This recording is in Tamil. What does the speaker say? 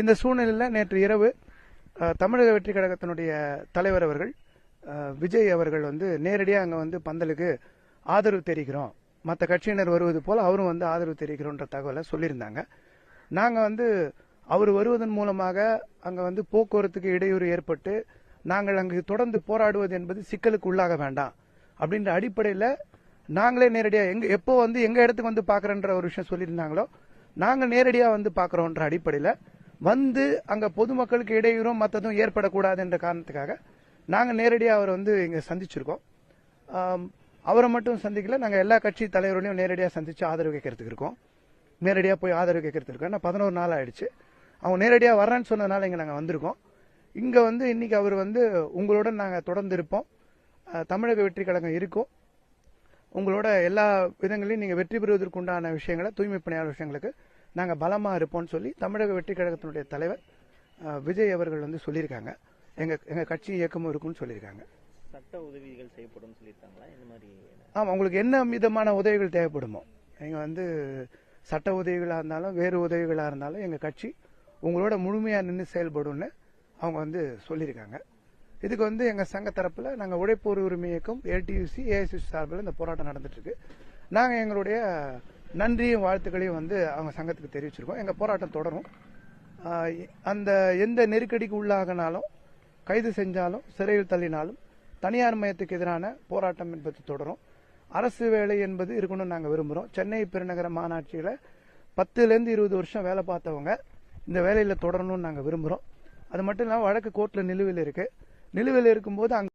இந்த சூழ்நிலையில் நேற்று இரவு தமிழக வெற்றி கழகத்தினுடைய தலைவர் அவர்கள் விஜய் அவர்கள் வந்து நேரடியாக அங்கே வந்து பந்தலுக்கு ஆதரவு தெரிவிக்கிறோம். மற்ற கட்சியினர் வருவது போல் அவரும் வந்து ஆதரவு தெரிவிக்கிறோன்ற தகவலை சொல்லியிருந்தாங்க. நாங்கள் வந்து அவர் வருவதன் மூலமாக அங்கே வந்து போக்குவரத்துக்கு இடையூறு ஏற்பட்டு நாங்கள் அங்கு தொடர்ந்து போராடுவது என்பது சிக்கலுக்கு உள்ளாக வேண்டாம். அப்படின்ற அடிப்படையில் நாங்களே நேரடியாக எங்க எப்போ வந்து எங்க இடத்துக்கு வந்து பார்க்குறன்ற ஒரு விஷயம் சொல்லியிருந்தாங்களோ நாங்கள் நேரடியாக வந்து பார்க்குறோன்ற அடிப்படையில் வந்து அங்கே பொதுமக்களுக்கு இடையூறும் மற்றதும் ஏற்படக்கூடாது என்ற காரணத்துக்காக நாங்கள் நேரடியாக அவர் வந்து இங்கே சந்திச்சிருக்கோம். அவரை மட்டும் சந்திக்கல நாங்கள் எல்லா கட்சி தலைவர்களையும் நேரடியாக சந்திச்சு ஆதரவு கேட்கறதுக்கு இருக்கோம். நேரடியாக போய் ஆதரவு கேட்கறதுக்கு இருக்கோம். ஏன்னா பதினோரு நாள் ஆயிடுச்சு. அவங்க நேரடியாக வர்றேன்னு சொன்னதுனால இங்கே நாங்கள் வந்திருக்கோம். இங்கே வந்து இன்னைக்கு அவர் வந்து உங்களுடன் நாங்கள் தொடர்ந்து இருப்போம். தமிழக வெற்றி கழகம் இருக்கும். உங்களோட எல்லா விதங்களையும் நீங்கள் வெற்றி பெறுவதற்குண்டான விஷயங்களை தூய்மை பணியாளர் விஷயங்களுக்கு நாங்கள் பலமாக இருப்போம்னு சொல்லி தமிழக வெற்றி கழகத்தினுடைய தலைவர் விஜய் அவர்கள் வந்து சொல்லியிருக்காங்க. எங்கள் எங்கள் கட்சி இயக்கமும் இருக்கும்னு சொல்லியிருக்காங்க. சட்ட உதவிகள் செய்யப்படும் சொல்லியிருக்காங்களா? இந்த மாதிரி ஆமாம் உங்களுக்கு என்ன விதமான உதவிகள் தேவைப்படுமோ? நீங்கள் வந்து சட்ட உதவிகளாக இருந்தாலும் வேறு உதவிகளாக இருந்தாலும் எங்கள் கட்சி உங்களோட முழுமையாக நின்று செயல்படும்னு அவங்க வந்து சொல்லியிருக்காங்க. இதுக்கு வந்து எங்கள் சங்க தரப்பில் நாங்கள் உழைப்போர் உரிமை இயக்கம் ஏடியூசி ஏஐசிசி சார்பில் இந்த போராட்டம் நடந்துட்டு இருக்கு. நாங்கள் எங்களுடைய நன்றியும் வாழ்த்துக்களையும் வந்து அவங்க சங்கத்துக்கு தெரிவிச்சிருக்கோம். எங்கள் போராட்டம் தொடரும். அந்த எந்த நெருக்கடிக்கு உள்ளாகினாலும் கைது செஞ்சாலும் சிறையில் தள்ளினாலும் தனியார் மையத்துக்கு எதிரான போராட்டம் என்பது தொடரும். அரசு வேலை என்பது இருக்கணும்னு நாங்கள் விரும்புகிறோம் சென்னை பெருநகர மாநாட்சியில் பத்துலேருந்து இருபது வருஷம் வேலை பார்த்தவங்க இந்த வேலையில் தொடரணும்னு நாங்கள் விரும்புகிறோம் அது மட்டும் இல்லாமல் வழக்கு கோர்ட்டில் நிலுவையில் இருக்குது நிலுவையில் இருக்கும்போது அங்கே